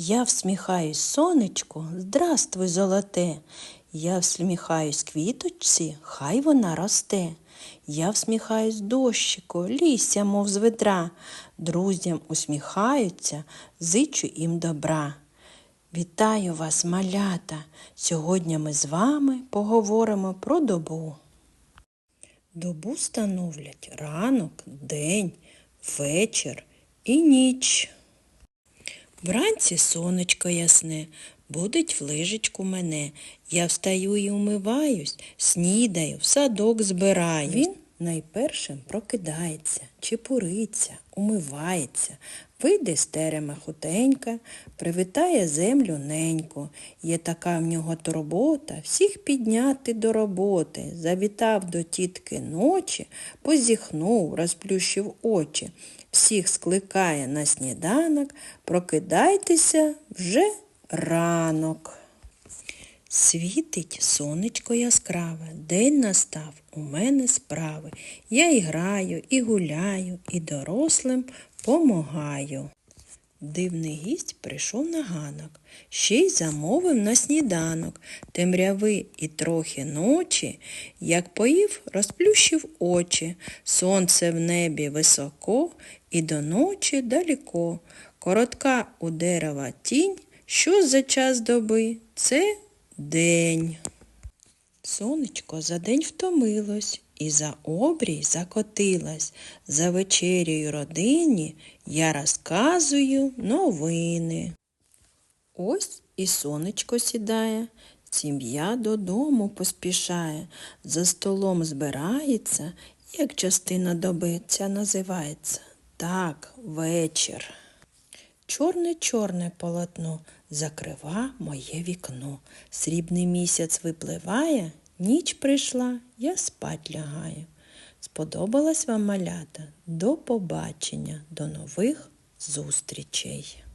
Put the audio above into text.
Я всміхаюсь сонечку, здравствуй, золоте. Я всміхаюсь квіточці, хай вона росте. Я всміхаюсь дощику, лісся, мов з ведра. Друзям усміхаються, зичу їм добра. Вітаю вас, малята! Сьогодні ми з вами поговоримо про добу. Добу становлять ранок, день, вечір і ніч. Вранці сонечко ясне, будить в лижечку мене. Я встаю і умиваюсь, снідаю, в садок збираю. Він найпершим прокидається, чепуриться, умивається, вийде з терема хутенька, привітає землю ненько. Є така в нього турбота всіх підняти до роботи. Завітав до тітки ночі, позіхнув, розплющив очі. Всіх скликає на сніданок, прокидайтеся вже ранок. Світить сонечко яскраве, день настав, у мене справи. Я і граю, і гуляю, і дорослим помагаю. Дивний гість прийшов на ганок, ще й замовив на сніданок. Темряви і трохи ночі, як поїв, розплющив очі. Сонце в небі високо і до ночі далеко. Коротка у дерева тінь, що за час доби? Це день. Сонечко за день втомилось і за обрій закотилась. За вечерею родині я розказую новини. Ось і сонечко сідає, сім'я додому поспішає, за столом збирається, як частина доби ця називається. Так, вечір. Чорне-чорне полотно закрива моє вікно. Срібний місяць випливає, ніч прийшла, я спать лягаю. Сподобалась вам малята? До побачення, до нових зустрічей!